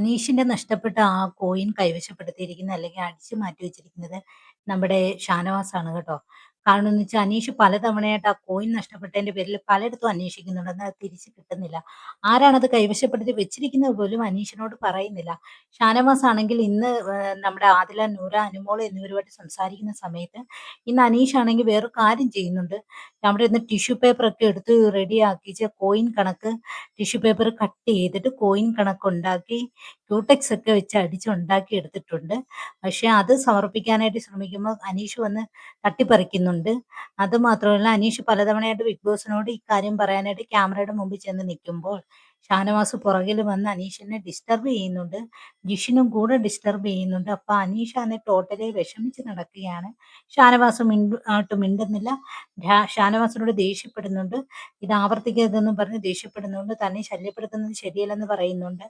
അനീഷിന്റെ നഷ്ടപ്പെട്ട ആ കോയിൻ കൈവശപ്പെടുത്തിയിരിക്കുന്നത് അല്ലെങ്കിൽ അടിച്ചു മാറ്റി വെച്ചിരിക്കുന്നത് നമ്മുടെ ഷാനവാസ് ആണ് കേട്ടോ. കാരണം എന്ന് വെച്ചാൽ അനീഷ് പലതവണയായിട്ട് ആ കോയിൻ നഷ്ടപ്പെട്ടതിന്റെ പേരിൽ പലയിടത്തും അന്വേഷിക്കുന്നുണ്ട്. എന്നാൽ തിരിച്ചു കിട്ടുന്നില്ല. ആരാണത് കൈവശപ്പെടുത്തി വെച്ചിരിക്കുന്നത് പോലും അനീഷിനോട് പറയുന്നില്ല. ഷാനവാസ് ആണെങ്കിൽ ഇന്ന് നമ്മുടെ ആദില, നൂറ, അനുമോൾ എന്നിവരുമായിട്ട് സംസാരിക്കുന്ന സമയത്ത് ഇന്ന് അനീഷ് ആണെങ്കിൽ വേറെ കാര്യം ചെയ്യുന്നുണ്ട്. നമ്മുടെ ഇന്ന് ടിഷ്യൂ പേപ്പർ ഒക്കെ എടുത്ത് റെഡിയാക്കിച്ച് കോയിൻ കണക്ക് ടിഷ്യൂ പേപ്പർ കട്ട് ചെയ്തിട്ട് കോയിൻ കണക്ക് ഉണ്ടാക്കി ക്യൂടെക്സ് ഒക്കെ വെച്ച് അടിച്ചുണ്ടാക്കി എടുത്തിട്ടുണ്ട്. പക്ഷെ അത് സമർപ്പിക്കാനായിട്ട് ശ്രമിക്കുമ്പോൾ അനീഷ് വന്ന് തട്ടിപ്പറിക്കുന്നുണ്ട്. അത് മാത്രമല്ല അനീഷ് പലതവണയായിട്ട് ബിഗ് ബോസിനോട് ഇക്കാര്യം പറയാനായിട്ട് ക്യാമറയുടെ മുമ്പിൽ ചെന്ന് നിൽക്കുമ്പോൾ ഷാനവാസ് പുറകിൽ വന്ന് അനീഷിനെ ഡിസ്റ്റർബ് ചെയ്യുന്നുണ്ട്. ജിഷിനും കൂടെ ഡിസ്റ്റർബ് ചെയ്യുന്നുണ്ട്. അപ്പൊ അന്ന് ടോട്ടലി വിഷമിച്ച് നടക്കുകയാണ്. ഷാനവാസ് മിണ്ടു ആയിട്ട് മിണ്ടുന്നില്ല. ഷാനവാസിനോട് ദേഷ്യപ്പെടുന്നുണ്ട്. ഇത് ആവർത്തിക്കരുതെന്നും പറഞ്ഞ് ദേഷ്യപ്പെടുന്നുണ്ട്. തന്നെ ശല്യപ്പെടുത്തുന്നത് ശരിയല്ലെന്ന് പറയുന്നുണ്ട്.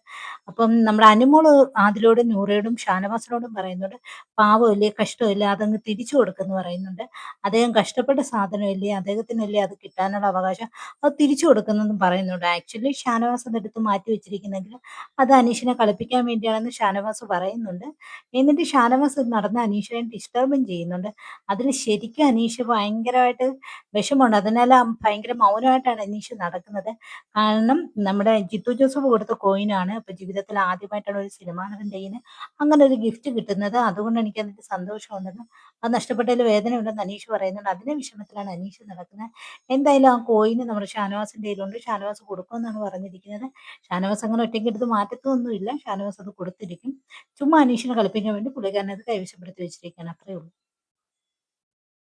അപ്പം നമ്മുടെ അനുമോൾ ആദിലോടും നൂറയോടും ഷാനവാസിനോടും പറയുന്നുണ്ട്. പാവമില്ലേ കഷ്ടമില്ല അതങ്ങ് തിരിച്ചു കൊടുക്കുന്നു പറയുന്നുണ്ട്. അദ്ദേഹം കഷ്ടപ്പെട്ട സാധനമല്ലേ, അദ്ദേഹത്തിനല്ലേ അത് കിട്ടാനുള്ള അവകാശം, അത് തിരിച്ചു കൊടുക്കുന്നെന്നും പറയുന്നുണ്ട്. ആക്ച്വലി ഷാനവാസ് അതെടുത്ത് മാറ്റി വെച്ചിരിക്കുന്നെങ്കിൽ അത് അനീഷിനെ കളിപ്പിക്കാൻ വേണ്ടിയാണെന്ന് ഷാനവാസ് പറയുന്നുണ്ട്. എന്നിട്ട് ഷാനവാസ് നടന്ന് അനീഷിനെ ഡിസ്റ്റർബും ചെയ്യുന്നുണ്ട്. അതിൽ ശരിക്കും അനീഷ് ഭയങ്കരമായിട്ട് വിഷമമുണ്ട്. അതിനാൽ ഭയങ്കര മൗനമായിട്ടാണ് അനീഷ് നടക്കുന്നത്. കാരണം നമ്മുടെ ജിത്തു ജോസഫ് കൊടുത്ത കോയിനാണ്. അപ്പൊ ജീവിതത്തിൽ ആദ്യമായിട്ടാണ് ഒരു സിനിമാ നടന്റെയിന് അങ്ങനെ ഒരു ഗിഫ്റ്റ് കിട്ടുന്നത്. അതുകൊണ്ട് എനിക്ക് അതിന്റെ സന്തോഷമുണ്ടെന്നും അത് നഷ്ടപ്പെട്ടതിൽ വേദനയുണ്ടെന്ന് അനീഷ് പറയുന്നുണ്ട്. അതിന്റെ വിഷമത്തിലാണ് അനീഷ് നടക്കുന്നത്. എന്തായാലും ആ കോയിന് നമ്മുടെ ഷാനവാസിന്റെ കയ്യിലുണ്ട്. ഷാനവാസ് കൊടുക്കുമെന്നാണ് പറഞ്ഞിരിക്കുന്നത്. ഷാനവാസ് അങ്ങനെ ഒറ്റയ്ക്ക് എടുത്ത് മാറ്റത്തൊന്നുമില്ല. ഷാനവാസ് അത് കൊടുത്തിരിക്കും. ചുമ്മാ അനീഷിനെ കളിപ്പിക്കാൻ വേണ്ടി പുള്ളിക്കാരനത് കൈവശപ്പെടുത്തി വെച്ചിരിക്കുകയാണ്. അത്രയേ ഉള്ളൂ.